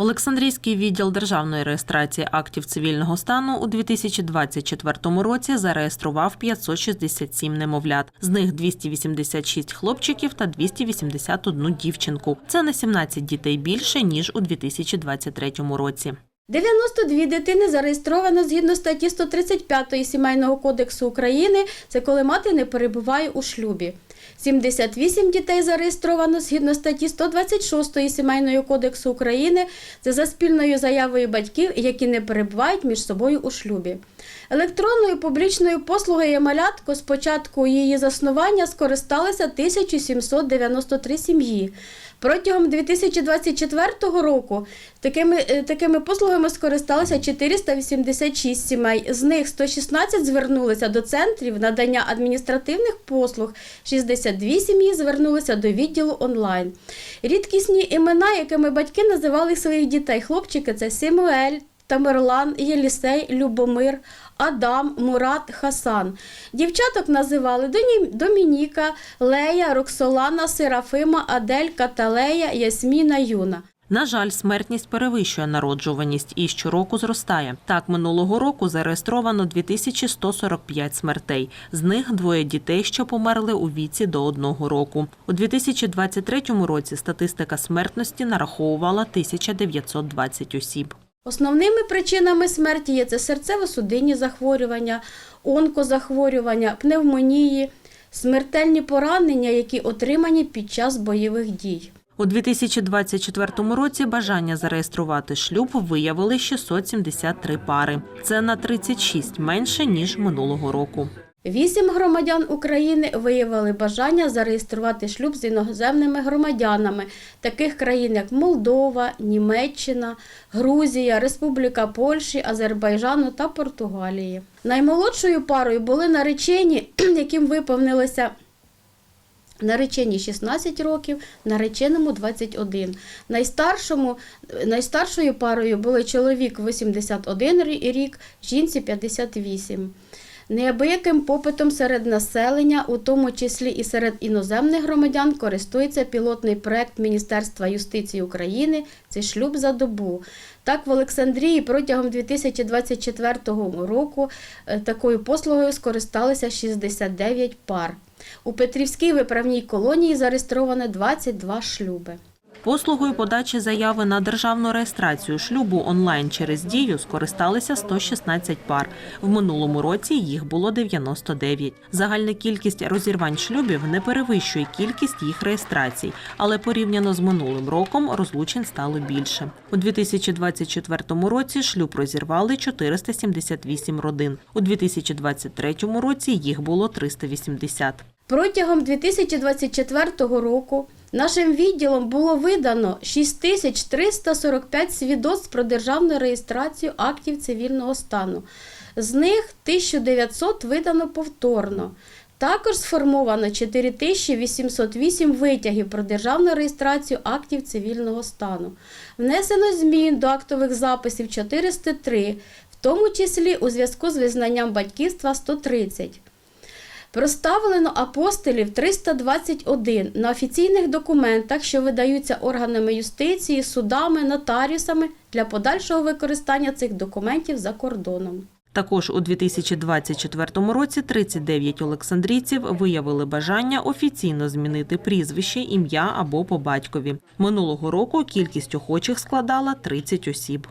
Олександрійський відділ державної реєстрації актів цивільного стану у 2024 році зареєстрував 567 немовлят. З них 286 хлопчиків та 281 дівчинку. Це на 17 дітей більше ніж у 2023 році. 92 дитини зареєстровано згідно статті 135 Сімейного кодексу України. Це коли мати не перебуває у шлюбі. 78 дітей зареєстровано згідно статті 126 Сімейного кодексу України. Це за спільною заявою батьків, які не перебувають між собою у шлюбі. Електронною публічною послугою «Є-малятко» з початку її заснування скористалися 1793 сім'ї. Протягом 2024 року такими, е, такими послугами скористалися 486 сімей. З них 116 звернулися до центрів надання адміністративних послуг, 62 сім'ї звернулися до відділу онлайн. Рідкісні імена, якими батьки називали своїх дітей. Хлопчики це Симуель, Тамерлан, Єлісей, Любомир, Адам, Мурат, Хасан. Дівчаток називали Домініка, Лея, Роксолана, Серафима, Адель, Каталея, Ясміна, Юна. На жаль, смертність перевищує народжуваність і щороку зростає. Так, минулого року зареєстровано 2145 смертей. З них двоє дітей, що померли у віці до одного року. У 2023 році статистика смертності нараховувала 1920 осіб. Основними причинами смерті є це серцево-судинні захворювання, онкозахворювання, пневмонії, смертельні поранення, які отримані під час бойових дій. У 2024 році бажання зареєструвати шлюб виявили 673 пари. Це на 36 менше ніж минулого року. Вісім громадян України виявили бажання зареєструвати шлюб з іноземними громадянами таких країн, як Молдова, Німеччина, Грузія, Республіка Польщі, Азербайджану та Португалії. Наймолодшою парою були наречені, яким виповнилося Наречені 16 років, нареченому 21. Найстаршому, найстаршою парою були чоловік 81 рік, жінці 58. Неабияким попитом серед населення, у тому числі і серед іноземних громадян, користується пілотний проект Міністерства юстиції України «Це шлюб за добу. Так, в Олександрії протягом 2024 року е, такою послугою скористалися 69 пар. У Петрівській виправній колонії зареєстровано 22 шлюби. Послугою подачі заяви на державну реєстрацію шлюбу онлайн через дію скористалися 116 пар. В минулому році їх було 99. Загальна кількість розірвань шлюбів не перевищує кількість їх реєстрацій, але порівняно з минулим роком розлучень стало більше. У 2024 році шлюб розірвали 478 родин. У 2023 році їх було 380. Протягом 2024 року нашим відділом було видано 6345 свідоцтв про державну реєстрацію актів цивільного стану. З них 1900 видано повторно. Також сформовано 4808 витягів про державну реєстрацію актів цивільного стану. Внесено змін до актових записів 403, в тому числі у зв'язку з визнанням батьківства 130. Проставлено апостолів 321 на офіційних документах, що видаються органами юстиції, судами, нотаріусами для подальшого використання цих документів за кордоном. Також у 2024 році 39 олександрійців виявили бажання офіційно змінити прізвище, ім'я або по батькові. Минулого року кількість охочих складала 30 осіб.